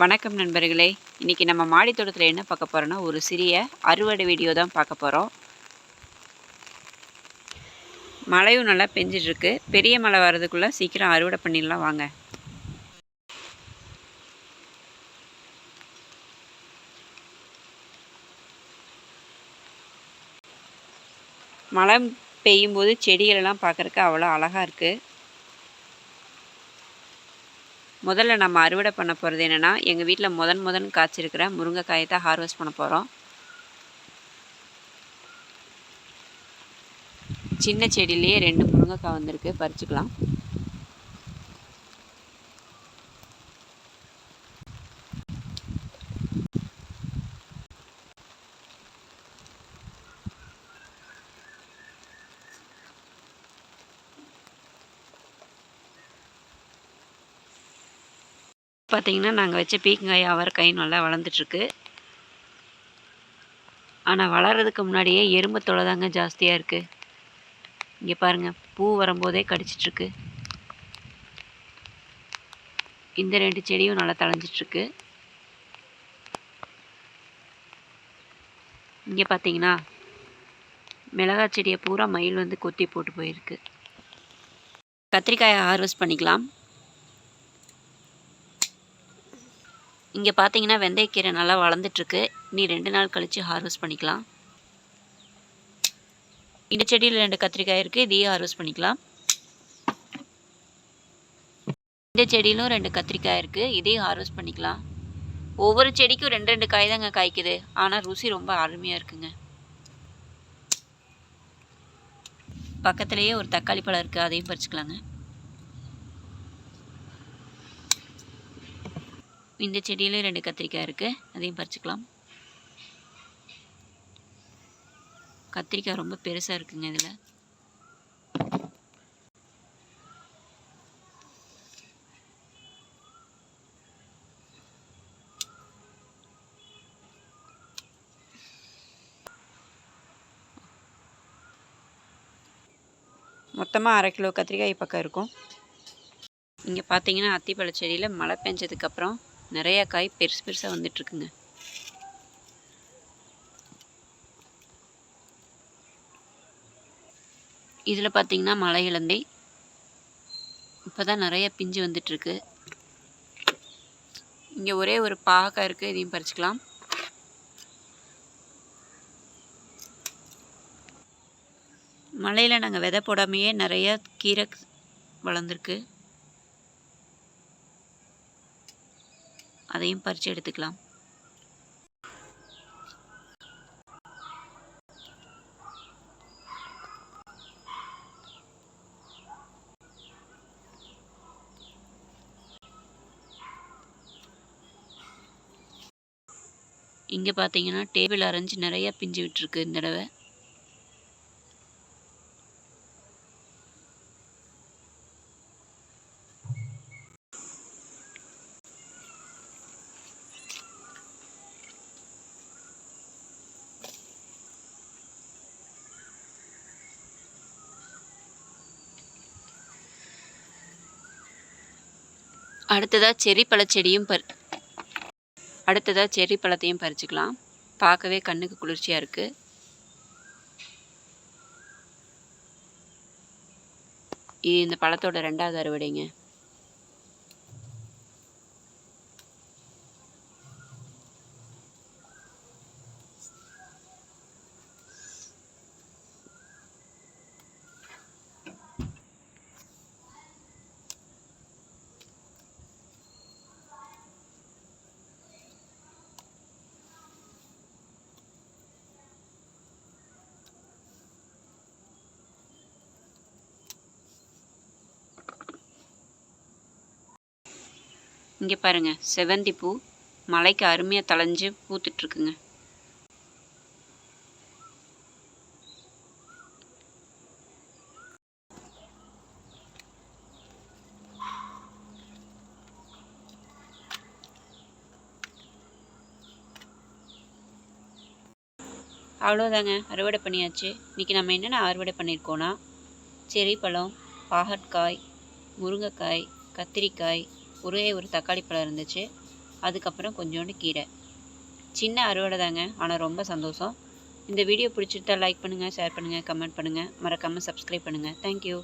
வணக்கம் நண்பர்களே. இன்றைக்கி நம்ம மாடி தோட்டத்தில் என்ன பார்க்க போகிறோன்னா ஒரு சிறிய அறுவடை வீடியோ தான் பார்க்க போகிறோம் மழையும் நல்லா பெஞ்சிட்ருக்கு. பெரிய மழை வர்றதுக்குள்ளே சீக்கிரம் அறுவடை பண்ணிடலாம் வாங்க. மழை பெய்யும்போது செடிகளெல்லாம் பார்க்குறக்கு அவ்வளோ அழகாக இருக்குது முதல்ல நம்ம அறுவடை பண்ண போகிறது என்னென்னா எங்கள் வீட்டில் முதன் முதன் காய்ச்சிருக்கிற முருங்கைக்காயை தான் ஹார்வெஸ்ட் பண்ண போகிறோம் சின்ன செடியிலேயே ரெண்டு முருங்கைக்காய் வந்திருக்கு பறிச்சுக்கலாம். பார்த்திங்கன்னா நாங்கள் வச்ச பீக்கங்காய் அவரைக்காய் நல்லா வளர்ந்துட்டுருக்கு. ஆனால் வளர்கிறதுக்கு முன்னாடியே எறும்பு தொலை தாங்க ஜாஸ்தியாக இருக்குது இங்கே பாருங்கள் பூ வரும்போதே கடிச்சிட்ருக்கு இந்த ரெண்டு செடியும் நல்லா தளைஞ்சிட்ருக்கு இங்கே பார்த்தீங்கன்னா மிளகாய் செடியை பூரா மயில் வந்து கொத்தி போட்டு போயிருக்கு. கத்திரிக்காயை ஹார்வெஸ்ட் பண்ணிக்கலாம். இங்கே பார்த்தீங்கன்னா வெந்தயக்கீரை நல்லா வளர்ந்துட்டுருக்கு. நீ ரெண்டு நாள் கழித்து ஹார்வெஸ்ட் பண்ணிக்கலாம். இந்த செடியில் ரெண்டு கத்திரிக்காய் இருக்குது இதையே ஹார்வெஸ்ட் பண்ணிக்கலாம். இந்த செடியிலும் ரெண்டு கத்திரிக்காய் இருக்குது இதையும் ஹார்வெஸ்ட் பண்ணிக்கலாம். ஒவ்வொரு செடிக்கும் ரெண்டு ரெண்டு காய் தாங்க காய்க்குது. ஆனால் ருசி ரொம்ப அருமையாக இருக்குங்க. பக்கத்துலேயே ஒரு தக்காளி பழம் இருக்குது அதையும் பறிச்சுக்கலாங்க. இந்த செடியில ரெண்டு கத்திரிக்காய் இருக்குது அதையும் பறிச்சுக்கலாம். கத்திரிக்காய் ரொம்ப பெருசாக இருக்குங்க இதில். மொத்தமாக அரை கிலோ கத்திரிக்காய் பக்கம் இருக்கும். இங்கே பார்த்தீங்கன்னா அத்திப்பழ செடியில் மழை பெஞ்சதுக்கப்புறம் நிறையா காய் பெருசு பெருசாக வந்துட்டுருக்குங்க. இதில் பார்த்தீங்கன்னா மலை இழந்தை இப்போ தான் நிறைய பிஞ்சு வந்துட்டுருக்கு. இங்கே ஒரே ஒரு பாகக்காய் இருக்குது இதையும் பறிச்சுக்கலாம். மலையில் நாங்கள் விதை போடாமையே நிறைய கீரை வளர்ந்துருக்கு. அதையும் பறித்து எடுத்துக்கலாம். இங்கே பார்த்தீங்கன்னா டேபிள் அரைஞ்சி நிறைய பிஞ்சு விட்டுருக்கு இந்த தடவை. அடுத்ததாக செரி பழச்செடியும் பறி அடுத்ததாக செரி பழத்தையும் பறிச்சுக்கலாம். பார்க்கவே கண்ணுக்கு குளிர்ச்சியாக இருக்குது இது இந்த பழத்தோட ரெண்டாவது அறுவடைங்க. இங்கே பாருங்கள் செவந்தி பூ மலைக்கு அருமையாக தளைஞ்சு பூத்துட்ருக்குங்க. அவ்வளோதாங்க அறுவடை பண்ணியாச்சு. இன்றைக்கி நம்ம என்னென்ன அறுவடை பண்ணியிருக்கோன்னா செரி பழம் பாகற்காய் முருங்கைக்காய் கத்திரிக்காய் ஒரே ஒரு தக்காளி பழம் இருந்துச்சு. அதுக்கப்புறம் கொஞ்சோண்டு கீரை. சின்ன அறுவடை தாங்க ஆனால் ரொம்ப சந்தோஷம். இந்த வீடியோ பிடிச்சிருந்தா லைக் பண்ணுங்கள் ஷேர் பண்ணுங்கள் கமெண்ட் பண்ணுங்கள் மறக்காமல் சப்ஸ்கிரைப் பண்ணுங்கள் தேங்க்யூ